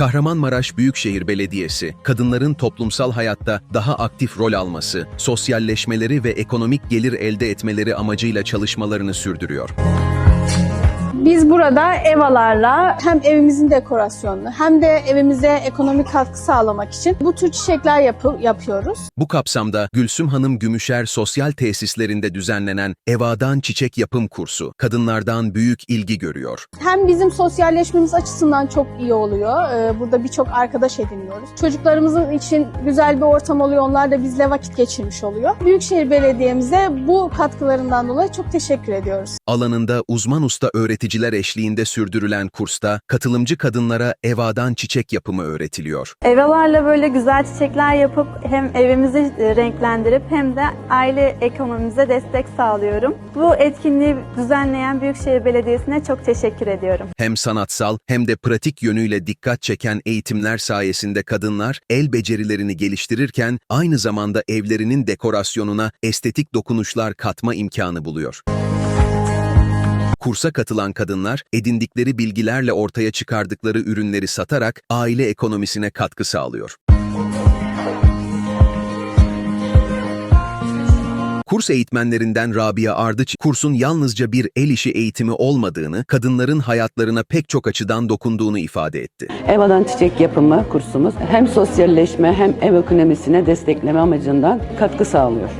Kahramanmaraş Büyükşehir Belediyesi, kadınların toplumsal hayatta daha aktif rol alması, sosyalleşmeleri ve ekonomik gelir elde etmeleri amacıyla çalışmalarını sürdürüyor. Biz burada evalarla hem evimizin dekorasyonunu hem de evimize ekonomik katkı sağlamak için bu tür çiçekler yapı- yapıyoruz. Bu kapsamda Gülsüm Hanım Gümüşer Sosyal Tesislerinde düzenlenen Evadan Çiçek Yapım Kursu, kadınlardan büyük ilgi görüyor. Hem bizim sosyalleşmemiz açısından çok iyi oluyor. Ee, Burada birçok arkadaş ediniyoruz. Çocuklarımızın için güzel bir ortam oluyor. Onlar da bizle vakit geçirmiş oluyor. Büyükşehir Belediye'mize bu katkılarından dolayı çok teşekkür ediyoruz. Alanında uzman usta öğreticiler eşliğinde sürdürülen kursta katılımcı kadınlara evadan çiçek yapımı öğretiliyor. Evalarla böyle güzel çiçekler yapıp hem evimizi e, renklendirip hem de aile ekonomimize destek sağlıyorum. Bu etkinliği düzenleyen Büyükşehir Belediyesi'ne çok teşekkür ediyorum. Hem sanatsal hem de pratik yönüyle dikkat çeken eğitimler sayesinde kadınlar el becerilerini geliştirirken aynı zamanda evlerinin dekorasyonuna estetik dokunuşlar katma imkanı buluyor. Kursa katılan kadınlar edindikleri bilgilerle ortaya çıkardıkları ürünleri satarak aile ekonomisine katkı sağlıyor. Kurs eğitmenlerinden Rabia Ardıç, kursun yalnızca bir el işi eğitimi olmadığını, kadınların hayatlarına pek çok açıdan dokunduğunu ifade etti. Evadan çiçek yapımı kursumuz hem sosyalleşme hem ev ekonomisine destekleme amacından katkı sağlıyor.